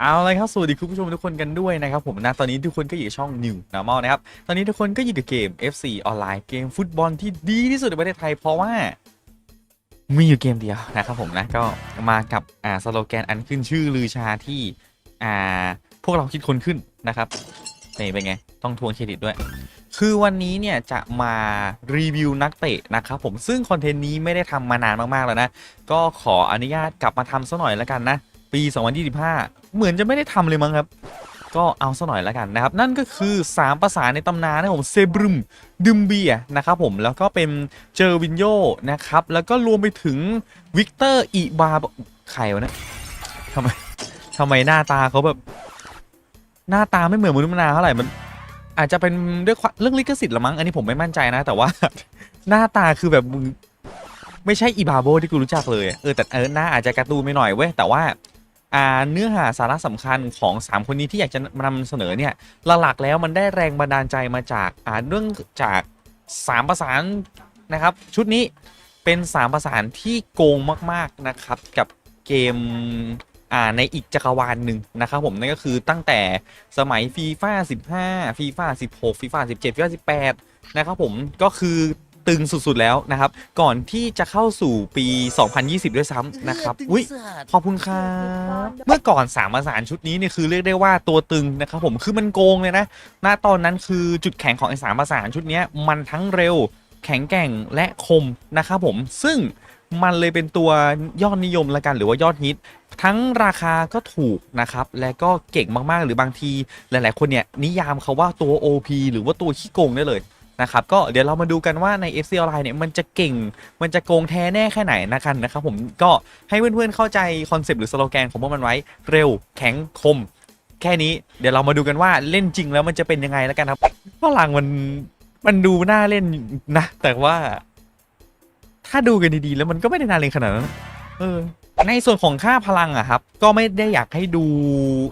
เอาลยครับ สวัสดีคุณผู้ชมทุกคนกันด้วยนะครับผมนะ ตอนนี้ทุกคนก็อยู่ช่อง New Normal นะครับ ตอนนี้ทุกคนก็อยู่กับเกม FC ออนไลน์เกมฟุตบอลที่ดีที่สุดในประเทศไทย เพราะว่า มีอยู่เกมเดียวนะครับผมนะ ก็มากับอ่าสโลแกนอันขึ้นชื่อลือชาที่อ่าพวกเราคิดคนขึ้นนะครับนี่เป็นไง ต้องทวงเครดิตด้วย คือวันนี้เนี่ยจะมารีวิวนักเตะนะครับผมซึ่งคอนเทนต์นี้ไม่ได้ทำมานานมากๆแล้วนะ ก็ขออนุญาตกลับมาทำซะหน่อยแล้วกันนะ ปี 2025 เหมือนจะไม่ได้ทำเลยมั้งครับ ก็เอาซะหน่อยแล้วกันนะครับ นั่นก็คือ3ภาษาในตำนานนะผมเซบรุมดึมเบียนะครับผมแล้วก็เป็นเจอวินโยนะครับ แล้วก็รวมไปถึงวิกเตอร์อีบาไข่วะเนะทำไมทำไมหน้าตาเขาแบบ หน้าตาไม่เหมือนมนุษย์มนาเท่าไหร่มันอาจจะเป็นด้วยเรื่องลิขสิทธิ์ละมั้ง อันนี้ผมไม่มั่นใจนะ แต่ว่าหน้าตาคือแบบไม่ใช่อีบาโบที่กูรู้จักเลย เออแต่เออหน้าอาจจะการ์ตูนไปหน่อยเว้ย แต่ว่า เนื้อหาสาระสำคัญของ 3 คนนี้ที่อยากจะนำเสนอเนี่ยหลักๆแล้วมันได้แรงบันดาลใจมาจากเรื่องจาก 3 ประสานนะครับ ชุดนี้เป็น3ประสานที่โกงมากๆนะครับกับเกมในอีกจักรวาลหนึ่งนะครับผมนั่นก็คือตั้งแต่สมัยฟีฟ่า15ฟีฟ่า16ฟีฟ่า17ฟีฟ่า18นะครับผมก็คือ ตึงสุดๆแล้วนะครับ ก่อนที่จะเข้าสู่ปี 2020 ด้วยซ้ำนะครับอุ้ยขอบคุณครับเมื่อก่อนสามประสานชุดนี้เนี่ยคือเรียกได้ว่าตัวตึงนะครับผมคือมันโกงเลยนะณตอนนั้นคือจุดแข็งของไอ้สามประสานชุดเนี้ยมันทั้งเร็วแข็งแกร่งและคมนะครับผมซึ่งมันเลยเป็นตัวยอดนิยมละกันหรือว่ายอดฮิต ทั้งราคาก็ถูกนะครับ และก็เก่งมากๆ หรือบางทีหลายๆ คนเนี่ยนิยามเขาว่าตัว OP หรือว่าตัวขี้โกงได้เลย นะครับก็เดี๋ยวเรามาดูกันว่าใน FC Online เนี่ยมันจะเก่ง มันจะโกงแท้แน่แค่ไหนนะกันนะครับผมก็ให้เพื่อนๆเข้าใจคอนเซปต์หรือสโลแกนของพวกมันไว้เร็วแข็งคม แค่นี้เดี๋ยวเรามาดูกันว่าเล่นจริงแล้วมันจะเป็นยังไงแล้วกันครับฝรั่งมันมันดูน่าเล่นนะ แต่ว่า ถ้าดูกันดีๆแล้วมันก็ไม่ได้น่าเล่นขนาดนั้นเออในส่วนของค่าพลังอะครับ ก็ไม่ได้อยากให้ดู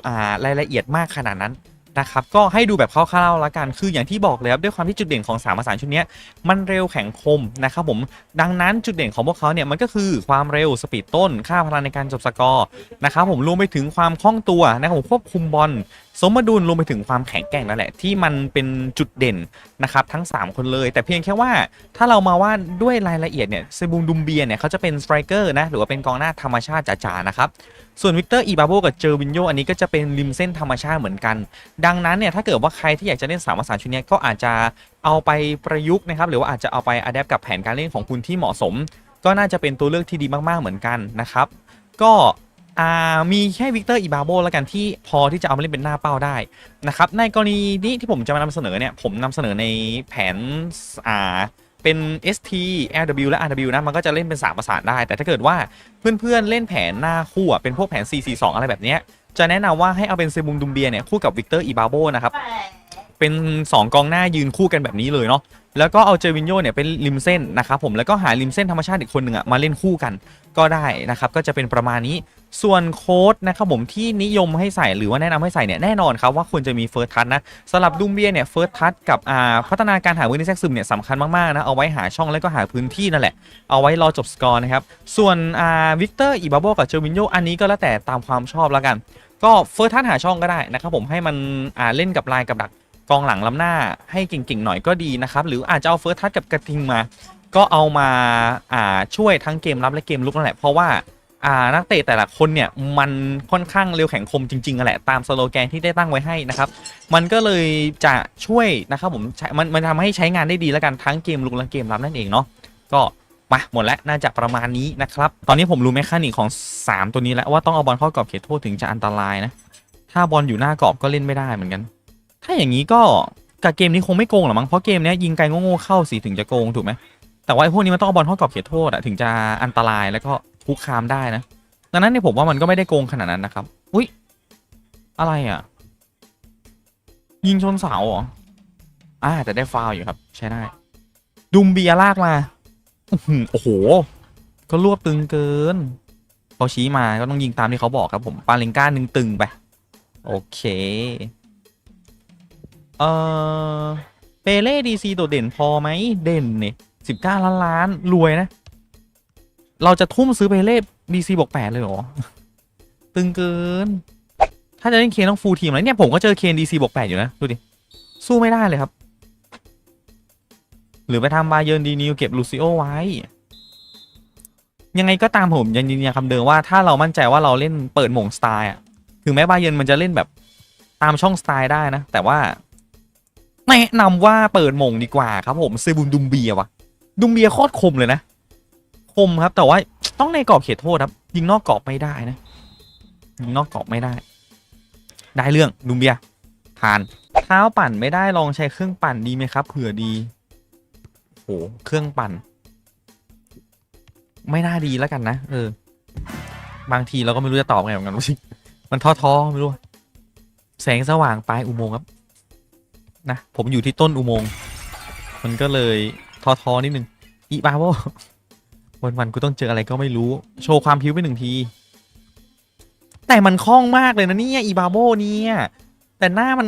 อ่ารายละเอียดมากขนาดนั้น นะครับก็ให้ดูแบบคร่าวๆแล้วกันคืออย่างที่บอกเลยครับด้วยความที่จุดเด่นของสามประสานชุดนี้มันเร็วแข็งคมนะครับผมดังนั้นจุดเด่นของพวกเขาเนี่ยมันก็คือความเร็วสปีดต้น ค่าพลังในการจบสกอร์นะครับผมรวมไปถึงความคล่องตัวนะครับผมควบคุมบอล สมดุลรวมไปถึงความแข็งแกร่งนั่นแหละที่มันเป็นจุดเด่นนะครับทั้ง 3 คนเลย แต่เพียงแค่ว่าถ้าเรามาว่าด้วยรายละเอียดเนี่ยเซบูมดุมเบียเนี่ยเขาจะเป็นสไตรเกอร์นะหรือว่าเป็นกองหน้าธรรมชาติจ๋าๆนะครับส่วนวิกเตอร์อีบาโบกับเจอวินโยอันนี้ก็จะเป็นริมเส้นธรรมชาติเหมือนกัน ดังนั้นเนี่ยถ้าเกิดว่าใครที่อยากจะเล่นสามภาษาชุดนี้ก็อาจจะเอาไปประยุกต์นะครับหรือว่าอาจจะเอาไปอัดแอปกับแผนการเล่นของคุณที่เหมาะสม ก็น่าจะเป็นตัวเลือกที่ดีมากๆเหมือนกันนะครับก็ อ่ามีแค่วิกเตอร์อีบาโบแล้วกันที่พอที่จะเอามาเล่นเป็นหน้าเป้าได้นะครับในกรณีนี้ที่ผมจะมานำเสนอเนี่ยผมนำเสนอในแผนอ่าเป็น ST LW และ RW นะ มันก็จะเล่นเป็น 3 ประสานได้ แต่ถ้าเกิดว่าเพื่อนๆเล่นแผนหน้าคู่อะเป็นพวกแผน 442 อะไรแบบนี้ จะแนะนำว่าให้เอาเป็นเซบุมดุมเบียเนี่ย คู่กับวิกเตอร์อีบาโบนะครับ เป็น 2 กองหน้ายืนคู่กันแบบนี้เลยเนาะแล้วก็เอาเจวินโยเนี่ยเป็นริมเส้นนะครับผมแล้วก็หาริมเส้นธรรมชาติอีกคนหนึ่งอะมาเล่นคู่กันก็ได้นะครับก็จะเป็นประมาณนี้ส่วนโค้ดนะครับผมที่นิยมให้ใส่หรือว่าแนะนำให้ใส่เนี่ยแน่นอนครับว่าควรจะมีเฟิร์สทัชนะสำหรับดุมเบียเนี่ยเฟิร์สทัชกับอ่าพัฒนาการหาพื้นที่แทรกซึมเนี่ยสำคัญมากๆนะเอาไว้หาช่องแล้วก็หาพื้นที่นั่นแหละเอาไว้รอจบสกอร์นะครับส่วนอ่าวิกเตอร์อีบาโบกับเจวินโยอันนี้ก็แล้วแต่ตามความชอบแล้วกัน ก็เฟิร์สทัชหาช่องก็ได้นะครับผมให้มันอ่าเล่นกับลายกับดัก กองหลังล้ำหน้าให้เก่งๆหน่อยก็ดีนะครับ หรืออาจจะเอาเฟิร์สทัชกับกระทิงมา ก็เอามาอ่าช่วยทั้งเกมรับและเกมลุกนั่นแหละเพราะว่าอ่านักเตะแต่ละคนเนี่ยมันค่อนข้างเร็วแข็งคมจริงๆนั่นแหละตามสโลแกนที่ได้ตั้งไว้ให้นะครับ มันก็เลยจะช่วยนะครับผมมันมันทำให้ใช้งานได้ดีแล้วกันทั้งเกมลุกและเกมรับนั่นเองเนาะก็มาหมดแล้วน่าจะประมาณนี้นะครับ ตอนนี้ผมรู้แมคานิกของ 3 ตัวนี้แล้วว่าต้องเอาบอลเข้ากรอบเขตโทษถึงจะอันตรายนะ ถ้าบอลอยู่หน้ากรอบก็เล่นไม่ได้เหมือนกัน ถ้าอย่างนี้ก็กับเกมนี้คงไม่โกงหรอมั้งเพราะเกมนี้ยิงไกลโง่ๆเข้าสิถึงจะโกงถูกไหมแต่ว่าไอ้พวกนี้มันต้องเอาบอลเข้ากรอบเขตโทษอะถึงจะอันตรายแล้วก็คุกคามได้นะดังนั้นเนี่ยผมว่ามันก็ไม่ได้โกงขนาดนั้นนะครับ อุ้ยอะไรอะยิงชนเสาเหรออ่าแต่ได้ฟาวอยู่ครับ ใช้ได้ ดุมเบียลากมาโอ้โห ก็รวบตึงเกินเขาชี้มาก็ต้องยิงตามที่เขาบอกครับผมปาลิงก้าหนึ่งตึงไป โอเค เออเปเล่ดีซีโดดเด่นพอไหมเด่นเนี่ยสิบเก้าล้านล้านรวยนะ เราจะทุ่มซื้อเปเล่ดีซีบอกแปดเลยเหรอ ตึงเกิน ถ้าจะเล่นเคนต้องฟูลทีมแล้วเนี่ยผมก็เจอเคนดีซีบวกแปดอยู่นะ ดูดิ สู้ไม่ได้เลยครับ หรือไปทำบาเยิร์นดีนิวเก็บลูซิโอไว้ ยังไงก็ตามผมยังยืนยันคำเดิมว่าถ้าเรามั่นใจว่าเราเล่นเปิดหม่งสไตล์อะถึงแม้บาเยิร์นมันจะเล่นแบบตามช่องสไตล์ได้นะ แต่ว่า แนะนำว่าเปิดมงดีกว่าครับผมเซบุมดุมเบียวะดุมเบียโคตรคมเลยนะ คมครับ แต่ว่าต้องในกรอบเขตโทษครับ ยิงนอกกรอบไม่ได้นะ ยิงนอกกรอบไม่ได้ ได้เรื่องดุมเบียผ่านเท้าปั่นไม่ได้ลองใช้เครื่องปั่นดีไหมครับเผื่อดีโหเครื่องปั่น ไม่น่าดีแล้วกันนะเออ บางทีเราก็ไม่รู้จะตอบไงเหมือนกันมันท้อๆไม่รู้แสงสว่างปลายอุโมงค์ครับ นะผมอยู่ที่ต้นอุโมงค์มันก็เลยท้อๆนิดนึงอีบาโบวันๆกูต้องเจออะไรก็ไม่รู้โชว์ความพิ้วไปหนึ่งที แต่มันคล่องมากเลยนะเนี่ยอีบาโบเนี่ยแต่หน้ามัน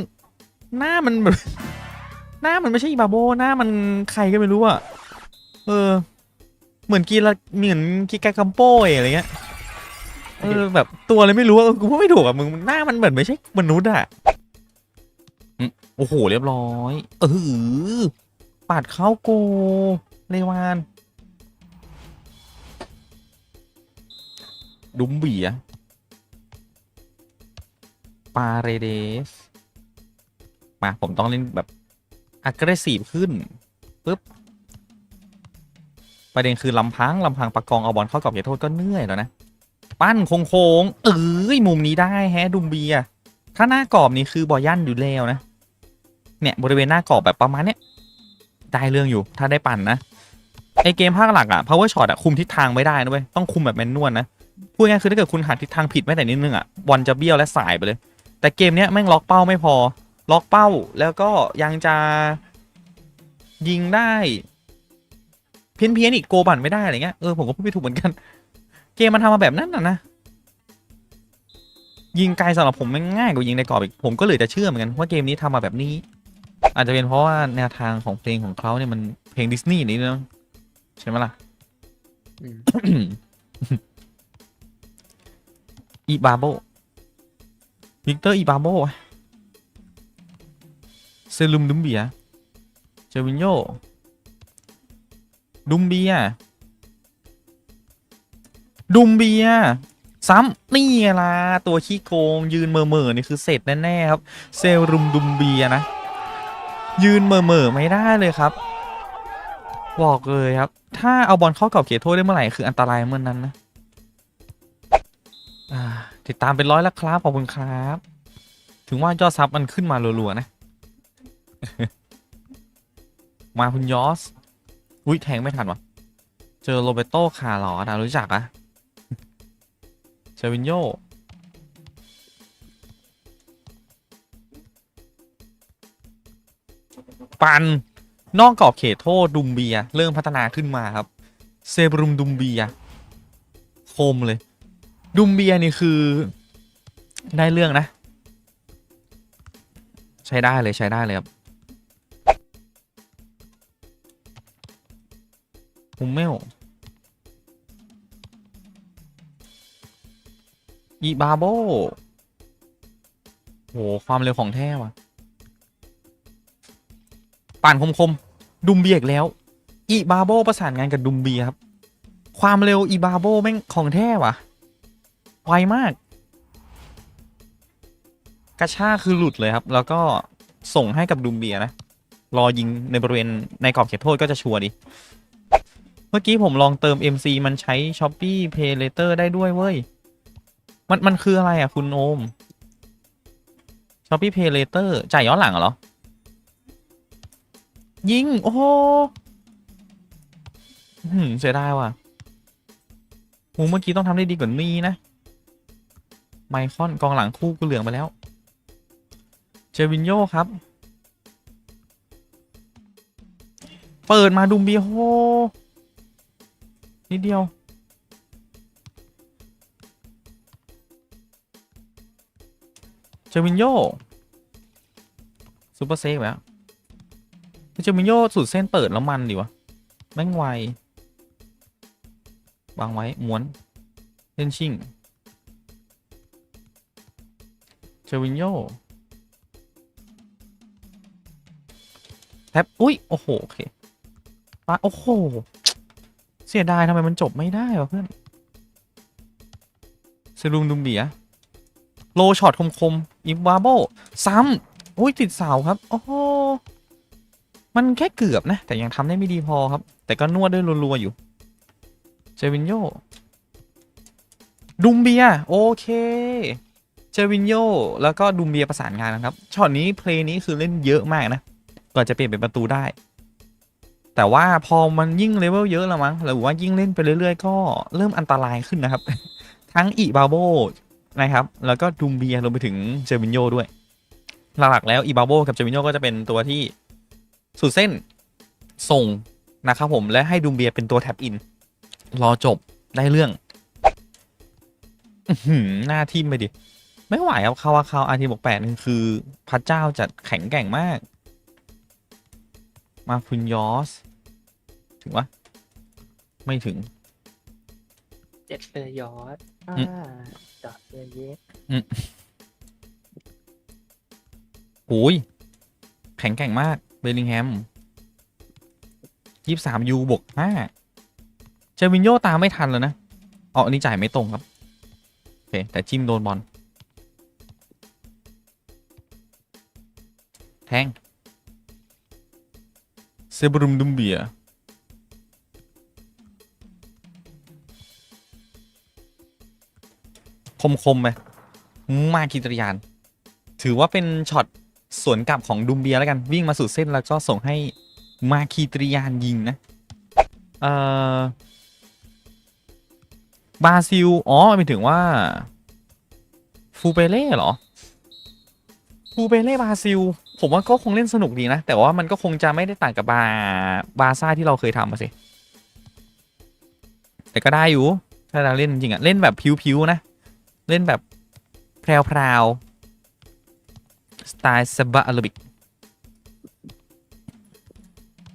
หน้ามันแบบหน้ามันไม่ใช่อีบาโบหน้ามันใครก็ไม่รู้อะเออ เหมือนกีละเหมือนกีกาคัมโป้อะไรเงี้ยเออแบบตัวอะไรไม่รู้อะกูพูดไม่ถูกอะมึงหน้ามันเหมือนไม่ใช่มนุษย์อะ โอ้โห เรียบร้อย เออปาดเข้าโกเลวาน ดุมเบียปาเรเดส มา ผมต้องเล่นแบบ aggressive ขึ้นปุ๊บ ประเด็นคือลำพังลำพังประกอง เอาบอลเข้ากรอบเขตโทษก็เหนื่อยแล้วนะ ปั้นโค้งๆเอ้ยมุมนี้ได้แฮะดุมเบีย ถ้าหน้ากรอบนี้คือบอยั่นอยู่แล้วนะ เนี่ยบริเวณหน้ากรอบแบบประมาณเนี้ยได้เรื่องอยู่ถ้าได้ปั่นนะไอเกมภาคหลักอะ power shot อะคุมทิศทางไม่ได้นะเว้ยต้องคุมแบบแมนนวลนะพูดง่ายคือถ้าเกิดคุณหักทิศทางผิดแม้แต่นิดนึงอะบอลจะเบี้ยวและสายไปเลย แต่เกมเนี้ยแม่งล็อกเป้าไม่พอ ล็อกเป้าแล้วก็ยังจะยิงได้ เพี้ยนเพี้ยนๆอีกโกบันไม่ได้อะไรเงี้ยเออผมก็พูดไม่ถูกเหมือนกัน เกมมันทำมาแบบนั้นน่ะนะยิงไกลสำหรับผมมันง่ายกว่ายิงในกรอบอีกผมก็เลยจะเชื่อเหมือนกันว่าเกมนี้ทำมาแบบนี้ อาจจะเป็นเพราะว่าแนวทางของเพลงของเขาเนี่ยมันเพลงดิสนีย์นี่เนาะใช่ไหมล่ะอืมอีบาโบวิกเตอร์อีบาโบเซลุมดุมเบียเจวินโยดุมเบียดุมเบียซ้ำนี่ไงล่ะตัวขี้โกงยืนเมื่อๆนี่คือเสร็จแน่ ๆ ครับ เซรุมดุมเบียนะ ยืนเมื่อไม่ได้เลยครับ บอกเลยครับ ถ้าเอาบอลเข้ากรอบเขตโทษได้เมื่อไหร่คืออันตรายเมื่อนนั้นนะอ่าติดตามเป็นร้อยแล้วครับขอบคุณครับ ถึงว่ายอดซับมันขึ้นมารัวๆนะ มาคุณยอสอุ้ยแทงไม่ทันวะเจอโรเบโตคาร์ลอสอะรู้จักอะเชวินโย ปันนอกกรอบเขตโทษดุมเบีย เริ่มพัฒนาขึ้นมาครับเซบรุมดุมเบียคมเลย ดุมเบียนี่คือ ได้เรื่องนะ ใช้ได้เลยใช้ได้เลยครับฮุมเมลอีบาโบโห ความเร็วของแท้ว่ะ ป่านคมๆดุมเบียอีกแล้วอีบาโบประสานงานกับดุมเบียครับ ความเร็วอีบาโบแม่งของแท้วะไวมาก กระชากคือหลุดเลยครับ แล้วก็ส่งให้กับดุมเบียนะ รอยิงในบริเวณในกรอบเขตโทษก็จะชัวร์ดีเมื่อกี้ผมลองเติม MC มันใช้ s h o p e e Pay Later ได้ด้วยเว้ย มันมันคืออะไรอะคุณโอม s h o p e e Pay Later จ่ายย้อนหลังเหรอ ยิง โอ้โหเสียดายว่ะโหเมื่อกี้ต้องทำได้ดีกว่านี้นะ ไมคอนกองหลังคู่กูเหลืองไปแล้ว เจวินโยครับ เปิดมาดุมเบียโฮนิดเดียว เจวินโยซูเปอร์เซฟแล้ว เจมิโยสุดเส้นเปิดแล้วมันดีวะแม่งไววางไว้ม้วนเล่นชิ่งเจวินโยแท็บอุ้ย โอ้โห โอเคปาโอ้โห เสียดายทำไมมันจบไม่ได้วะเพื่อนเซรุมดุมเบีย โลช็อตคมคมๆอิบวาโบ ซ้ำ อุ้ย ติดเสาครับ โอ้โห มันแค่เกือบนะ แต่ยังทำได้ไม่ดีพอครับ แต่ก็นวดด้วยรัวๆอยู่ เจวินโย ดุมเบีย โอเค เจวินโย แล้วก็ดุมเบียประสานงานนะครับ ช็อตนี้เพลย์นี้คือเล่นเยอะมากนะก่อนจะเปลี่ยนเป็นประตูได้ แต่ว่าพอมันยิ่งเลเวลเยอะแล้วมั้ง หรือว่ายิ่งเล่นไปเรื่อยๆ ก็เริ่มอันตรายขึ้นนะครับ ทั้งอีบาโบนะครับ แล้วก็ดุมเบียรวมไปถึงเจวินโยด้วย หลักๆแล้วอีบาโบกับเจวินโยก็จะเป็นตัวที่ สุดเส้นส่งนะครับผมและให้ดุมเบียเป็นตัวแท็บอิน รอจบได้เรื่องอื้อหือหน้าทิมไปดิ ไม่ไหวครับคาวาคาวอาร์ทีบวกแปดนี่คือ พระเจ้าจัดแข็งแกร่งมาก มาคุณยอส ถึงวะ ไม่ถึง เจ็ดเรือยอดอ่าอืมจอดเรือเย็กโอ้ยแข็งแกร่งมาก เบลลิงแฮมยี่สามยูบวกห้าเจวินโยตามไม่ทันแล้วนะอ๋ออันนี้จ่ายไม่ตรงครับ โอเค แต่จิ้มโดนบอล แทง เซบรุมดุมเบียคมคมไหมมาคิตรยาน ถือว่าเป็นช็อต สวนกลับของดุมเบียแล้วกันวิ่งมาสู่เส้นแล้วก็ส่งให้มาคีตริยานยิงนะเอ่อบราซิล อ๋อหมายถึงว่า ฟูเปเล่เหรอ ฟูเปเล่บราซิล ผมว่าก็คงเล่นสนุกดีนะ แต่ว่ามันก็คงจะไม่ได้ต่างกับบาบาซ่าที่เราเคยทำมาสิ แต่ก็ได้อยู่ ถ้าเราเล่นจริงอะเล่นแบบผิวๆนะ เล่นแบบแพรวๆ สไตล์ซาบะอาราบิก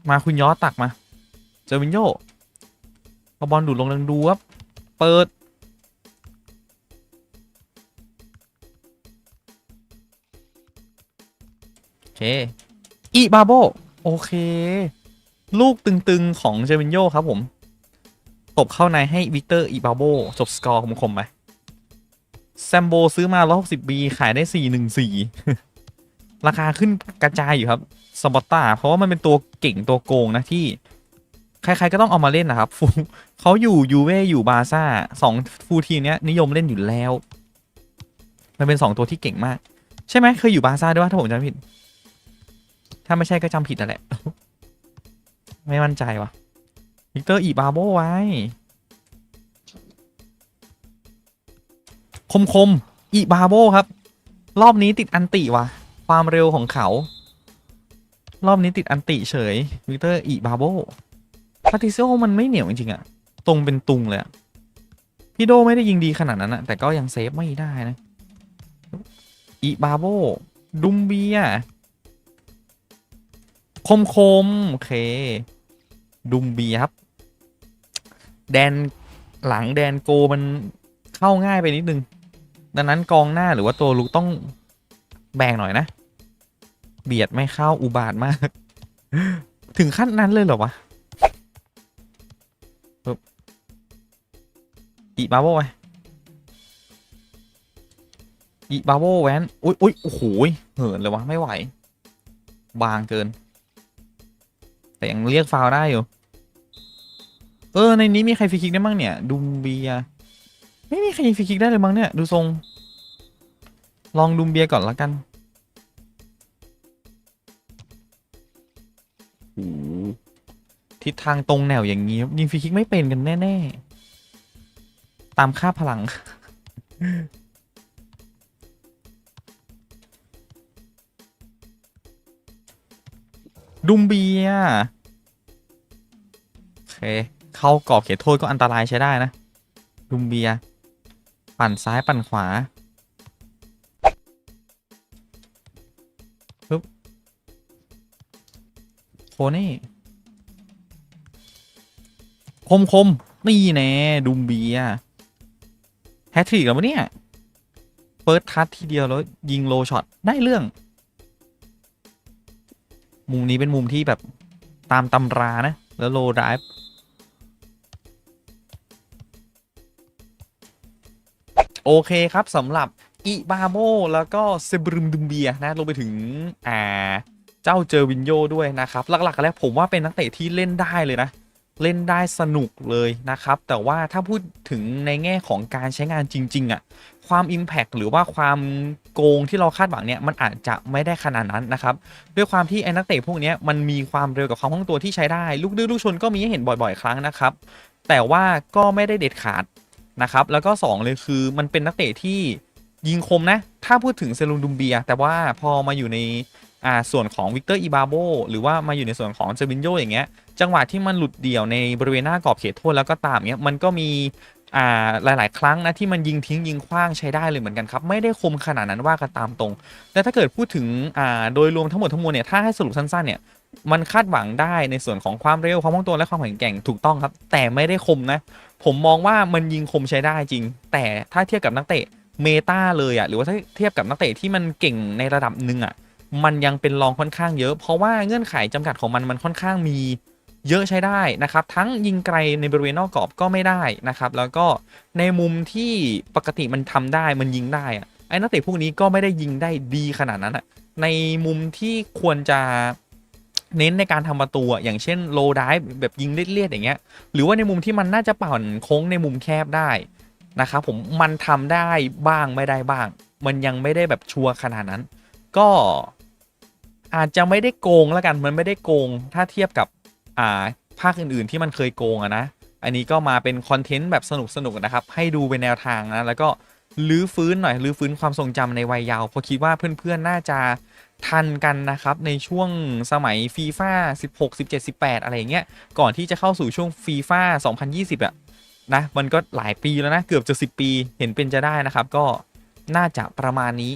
มาคุณย้อตักมา เจอวินโยเอาบอลดูดลงแรงดูครับ เปิด โอเค อีบาโบ โอเค ลูกตึง ๆ ของเจวินโยครับผม ตบเข้าในให้วิกเตอร์อีบาโบ จบสกอร์คมๆไปแซมโบซื้อมา 160บีขายได้ 414 ราคาขึ้นกระจายอยู่ครับสปอตตาเพราะว่ามันเป็นตัวเก่งตัวโกงนะที่ใครๆก็ต้องเอามาเล่นนะครับฟูเขาอยู่ยูเว่อยู่บาซ่าสองฟูทีมเนี้ยนิยมเล่นอยู่แล้ว มันเป็นสองตัวที่เก่งมาก ใช่ไหมเคยอยู่บาซ่าด้วยวะถ้าผมจำผิด ถ้าไม่ใช่ก็จำผิดนั่นแหละ ไม่มั่นใจวะวิกเตอร์อีบาโบไว้ คมคมๆอีบาโบครับ รอบนี้ติดอันติว่ะ ความเร็วของเขา รอบนี้ติดอันติเฉยวิกเตอร์อีบาโบพาติเซโอมันไม่เหนียวจริงๆอะตรงเป็นตุงเลยพี่โดไม่ได้ยิงดีขนาดนั้นอะแต่ก็ยังเซฟไม่ได้นะอีบาโบดุมเบียคมคมโอเค ดุมเบียครับ แดนหลังแดนโกมันเข้าง่ายไปนิดนึง ดังนั้นกองหน้าหรือว่าตัวลุกต้องแบ่งหน่อยนะ เบียดไม่เข้าอุบาทมาก ถึงขั้นนั้นเลยเหรอวะปึ๊บอีบาโบไปอีบาโบแวนอุ้ยอุ้ยโอ้โหเหินเลยวะไม่ไหว บางเกิน แต่ยังเรียกฟาวได้อยู่ เออ ในนี้มีใครฟรีคิกได้บ้างเนี่ยดุมเบีย ไม่มีใครยิงฟรีคิกได้เลยมั้งเนี่ย ดูทรง ลองดุมเบียก่อนละกัน ทิศทางตรงแนวอย่างนี้ยิงฟรีคิกไม่เป็นกันแน่ ๆ ตามค่าพลัง ดุมเบียโอเค เข้ากรอบเขตโทษก็อันตรายใช้ได้นะ ดุมเบีย ปั่นซ้ายปั่นขวา นี่คมคมนี่แน่ดุมเบียแฮตทริกแล้วเนี่ยเฟิร์สทัชทีเดียวแล้วยิงโลช็อตได้เรื่อง มุมนี้เป็นมุมที่แบบตามตำรานะ แล้วโลไดฟ์โอเคครับสำหรับอิบาโมแล้วก็เซบรึมดุมเบียนะรวมไปถึง อ่า เจ้าเจอวินโยด้วยนะครับ หลักๆแล้วผมว่าเป็นนักเตะที่เล่นได้เลยนะ เล่นได้สนุกเลยนะครับ แต่ว่าถ้าพูดถึงในแง่ของการใช้งานจริง ๆอะ่ะความ Impact หรือว่าความโกงที่เราคาดหวังเนี่ยมันอาจจะไม่ได้ขนาดนั้นนะครับ ด้วยความที่ไอ้นักเตะพวกนี้มันมีความเร็วกับความคล่องตัวที่ใช้ได้ ลูกดื้อลูกชนก็มีให้เห็นบ่อยๆ ครั้งนะครับ แต่ว่าก็ไม่ได้เด็ดขาดนะครับ แล้วก็ 2 เลยคือมันเป็นนักเตะที่ยิงคมนะ ถ้าพูดถึงเซลุนดุมเบีย แต่ว่าพอมาอยู่ใน อ่าส่วนของวิกเตอร์อีบาโบหรือว่ามาอยู่ในส่วนของเจวินโยอย่างเงี้ยจังหวะที่มันหลุดเดี่ยวในบริเวณหน้ากรอบเขตโทษแล้วก็ตามเนี้ยมันก็มีอ่าหลาย ๆ ครั้งนะที่มันยิงทิ้งยิงคว้างใช้ได้เลยเหมือนกันครับ ไม่ได้คมขนาดนั้นว่ากันตามตรงแล้วถ้าเกิดพูดถึงอ่าโดยรวมทั้งหมดทั้งมวลเนี่ยถ้าให้สรุปสั้น ๆ เนี่ยมันคาดหวังได้ในส่วนของความเร็วความคล่องตัวและความแข็งแกร่งถูกต้องครับ แต่ไม่ได้คมนะ ผมมองว่ามันยิงคมใช้ได้จริง แต่ถ้าเทียบกับนักเตะเมตาเลยอะหรือว่าถ้าเทียบกับนักเตะที่มันเก่งในระดับหนึ่งอะ มันยังเป็นรองค่อนข้างเยอะ เพราะว่าเงื่อนไขจำกัดของมันมันค่อนข้างมีเยอะใช้ได้นะครับ ทั้งยิงไกลในบริเวณนอกกรอบก็ไม่ได้นะครับ แล้วก็ในมุมที่ปกติมันทำได้มันยิงได้อะไอ้นักเตะพวกนี้ก็ไม่ได้ยิงได้ดีขนาดนั้นอะในมุมที่ควรจะเน้นในการทำประตูอะอย่างเช่นโลด i v e แบบยิงเลียดๆอย่างเงี้ย หรือว่าในมุมที่มันน่าจะปั่นโค้งในมุมแคบได้นะครับผมมันทำได้บ้างไม่ได้บ้าง มันยังไม่ได้แบบชัวร์ขนาดนั้น ก็ อาจจะไม่ได้โกงแล้วกันมันไม่ได้โกง ถ้าเทียบกับอ่าภาคอื่นๆที่มันเคยโกงอะนะ อันนี้ก็มาเป็นคอนเทนต์แบบสนุกๆนะครับ ให้ดูเป็นแนวทางนะ แล้วก็ลื้อฟื้นหน่อยลื้อฟื้นความทรงจำในวัยเยาว์เพราะคิดว่าเพื่อนๆ น่าจะทันกันนะครับ ในช่วงสมัยฟีฟ่า16 17 18 อะไรอย่างเงี้ย ก่อนที่จะเข้าสู่ช่วงฟีฟ่า2020อะนะ มันก็หลายปีแล้วนะ เกือบจะ 10 ปี เห็นเป็นจะได้นะครับ ก็น่าจะประมาณนี้